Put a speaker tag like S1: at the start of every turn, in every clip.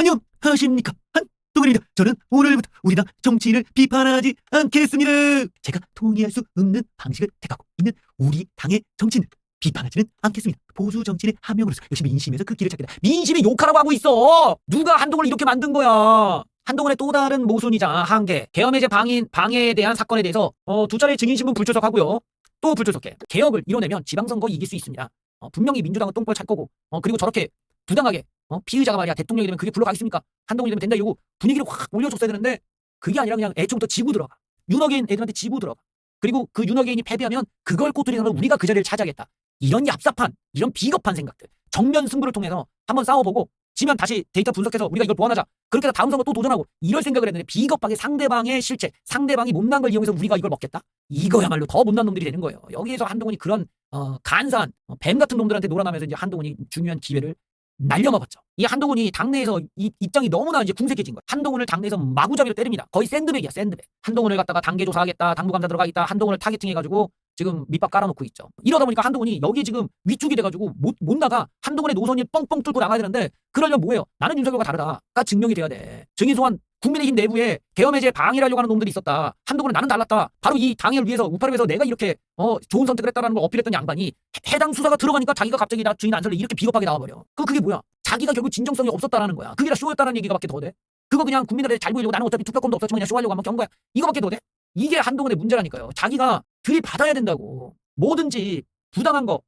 S1: 안녕하십니까 한동훈입니다. 저는 오늘부터 우리 당 정치인을 비판하지 않겠습니다. 제가 통일할 수 없는 방식을 택하고 있는 우리 당의 정치인 비판하지는 않겠습니다. 보수 정치인의 한 명으로서 열심히 민심에서 그 길을 찾겠다. 민심이 욕하라고 하고 있어. 누가 한동훈을 이렇게 만든 거야. 한동훈의 또 다른 모순이자 한계. 계엄해제 방인 방해에 대한 사건에 대해서 어, 두 차례 증인신문 불출석하고요. 또 불출석해. 개혁을 이뤄내면 지방선거 이길 수 있습니다. 어, 분명히 민주당은 똥볼 찰 거고 어, 그리고 저렇게 부당하게 어, 피의자가 말이야 대통령이 되면 그게 불러가겠습니까? 한동훈이 되면 된다 이러고 분위기를 확 올려줬어야 되는데 그게 아니라 그냥 애초부터 지고 들어가. 윤호개인 애들한테 지고 들어가. 그리고 그 윤호개인이 패배하면 그걸 꼬투리로 우리가 그 자리를 차지하겠다. 이런 얍삽한, 이런 비겁한 생각들. 정면 승부를 통해서 한번 싸워보고 지면 다시 데이터 분석해서 우리가 이걸 보완하자. 그렇게 해서 다음 선거 또 도전하고 이럴 생각을 했는데 비겁하게 상대방의 실체, 상대방이 못난 걸 이용해서 우리가 이걸 먹겠다? 이거야말로 더 못난 놈들이 되는 거예요. 여기에서 한동훈이 그런 어, 간사한 어, 뱀 같은 놈들한테 놀아나면서 이제 한동훈이 중요한 기회를 날려먹었죠. 이 한동훈이 당내에서 이 입장이 너무나 이제 궁색해진 거예요. 한동훈을 당내에서 마구잡이로 때립니다. 거의 샌드백이야, 샌드백. 한동훈을 갖다가 단계 조사하겠다, 당부감사 들어가겠다, 한동훈을 타겟팅해가지고 지금 밑밥 깔아놓고 있죠. 이러다 보니까 한동훈이 여기 지금 위축이 돼가지고 못, 못 나가 한동훈의 노선이 뻥뻥 뚫고 나가야 되는데 그러려면 뭐예요? 나는 윤석열과 다르다가 증명이 돼야 돼. 증인 소환 국민의힘 내부에 계엄해제 방해를 하려고 하는 놈들이 있었다. 한동훈은 나는 달랐다. 바로 이 당을 위해서 우파를 위해서 내가 이렇게 어 좋은 선택을 했다라는 걸 어필했던 양반이 해- 해당 수사가 들어가니까 자기가 갑자기 나 주인 안 살래 이렇게 비겁하게 나와버려. 그 그게 뭐야? 자기가 결국 진정성이 없었다라는 거야. 그게 다 쇼였다라는 얘기가밖에 더 돼. 그거 그냥 국민들한테 잘 보이려고 나는 어차피 투표권도 없었지만 그냥 쇼하려고 한번 경 거야. 이거밖에 더 돼? 이게 한동훈의 문제라니까요. 자기가 들이받아야 된다고. 뭐든지 부당한 거,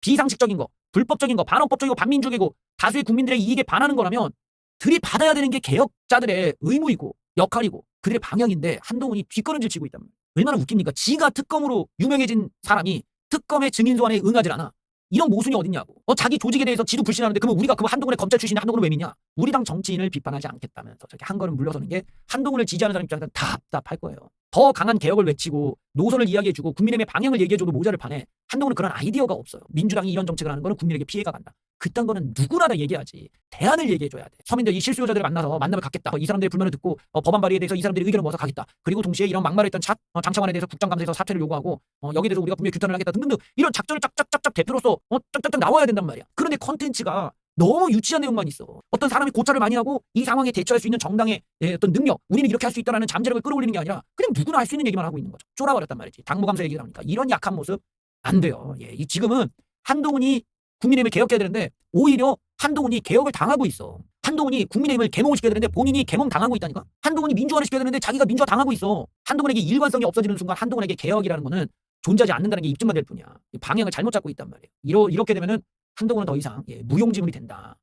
S1: 비상식적인 거, 불법적인 거, 반헌법적이고 반민주적이고 다수의 국민들의 이익에 반하는 거라면 들이받아야 되는 게 개혁자들의 의무이고 역할이고 그들의 방향인데 한동훈이 뒷걸음질 치고 있단 말이에요. 얼마나 웃깁니까? 지가 특검으로 유명해진 사람이 특검의 증인 소환에 응하질 않아. 이런 모순이 어딨냐고. 어, 자기 조직에 대해서 지도 불신하는데 그러면 우리가 그럼 한동훈의 검찰 출신이 한동훈을 왜 믿냐? 우리 당 정치인을 비판하지 않겠다면서 저렇게 한 걸음 물러서는 게 한동훈을 지지하는 사람 입장에서는 답답할 거예요. 더 강한 개혁을 외치고 노선을 이야기해주고 국민의힘의 방향을 얘기해줘도 모자를 판에 한동훈은 그런 아이디어가 없어요. 민주당이 이런 정책을 하는 거는 국민에게 피해가 간다. 그딴 거는 누구나 다 얘기하지. 대안을 얘기해줘야 돼. 서민들 이 실수요자들을 만나서 만남을 갖겠다. 이 사람들의 불만을 듣고 어, 법안 발의에 대해서 이 사람들의 의견을 모아서 가겠다. 그리고 동시에 이런 막말했던 차, 어, 장차관에 대해서 국정감사에서 사퇴를 요구하고 어, 여기에 대해서 우리가 분명히 규탄을 하겠다 등등등 이런 작전을 짝짝짝짝 대표로서 어, 짝짝짝 나와야 된단 말이야. 그런데 컨텐츠가 너무 유치한 내용만 있어. 어떤 사람이 고찰을 많이 하고 이 상황에 대처할 수 있는 정당의 예, 어떤 능력, 우리는 이렇게 할 수 있다라는 잠재력을 끌어올리는 게 아니라 그냥 누구나 할 수 있는 얘기만 하고 있는 거죠. 쫄아버렸단 말이지. 당무감사 얘기를 하니까 이런 약한 모습 안 돼요. 예, 이 지금은 한동훈이 국민의힘을 개혁해야 되는데 오히려 한동훈이 개혁을 당하고 있어. 한동훈이 국민의힘을 개몽을 시켜야 되는데 본인이 개몽 당하고 있다니까. 한동훈이 민주화를 시켜야 되는데 자기가 민주화 당하고 있어. 한동훈에게 일관성이 없어지는 순간 한동훈에게 개혁이라는 거는 존재하지 않는다는 게 입증만 될 뿐이야. 이 방향을 잘못 잡고 있단 말이에요. 이러, 이렇게 되면은 한동훈은 더 이상 예, 무용지물이 된다.